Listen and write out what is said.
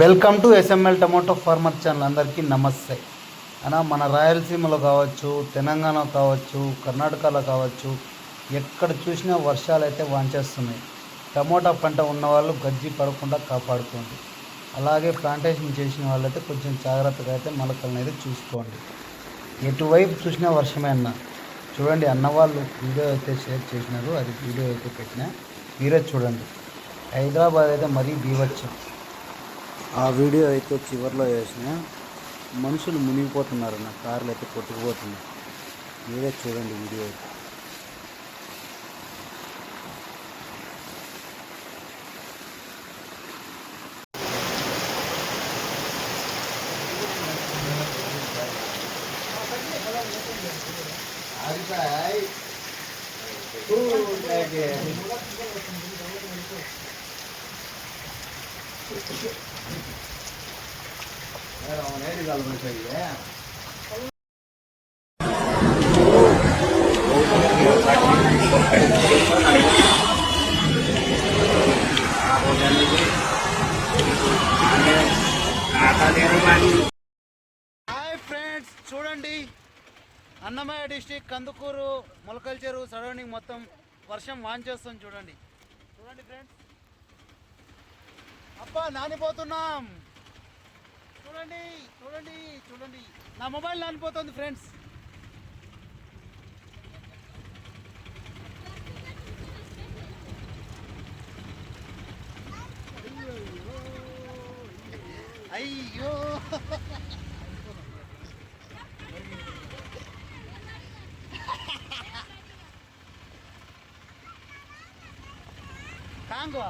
Welcome to SML tomato farmer channel అందరికీ నమస్తే. అనా మన రాయలసీమలో కావచ్చు తెలంగాణ కావచ్చు కర్ణాటకలో కావచ్చు ఎక్కడ చూసినా వర్షాలు అయితే వాంచేస్తున్నాయి. టమోటా పంట ఉన్న వాళ్ళు గజ్జి పడకుండా కాపాడుకోండి. అలాగే ప్లాంటేషన్ చేసిన వాళ్ళైతే కొంచెం జాగ్రత్తగా అయితే మొలకలను అయితే చూసుకోండి. ఎటువైపు చూసినా వర్షమే అన్న. చూడండి అన్న వాళ్ళు వీడియో అయితే షేర్ చేసినారు అది వీడియో అయితే పెట్టినా. మీరే చూడండి. హైదరాబాద్ అయితే మరీ బీవచ్చు ఆ వీడియో అయితే చివరిలో వేసిన మనుషులు మునిగిపోతున్నారు నా కార్లు అయితే కొట్టుకుపోతున్నాయి. మీరే చూడండి వీడియో అయితే. హాయ్ ఫ్రెండ్స్ చూడండి. అన్నమయ్య డిస్టిక్ కందుకూరు మొలకల్చేరు చెరువు సరౌండింగ్ మొత్తం వర్షం వాంచేస్తుంది చూడండి. చూడండి ఫ్రెండ్స్. అబ్బా నానిపోతున్నాం. చూడండి చూడండి చూడండి. నా మొబైల్ నానిపోతుంది ఫ్రెండ్స్. అయ్యో. కాంగో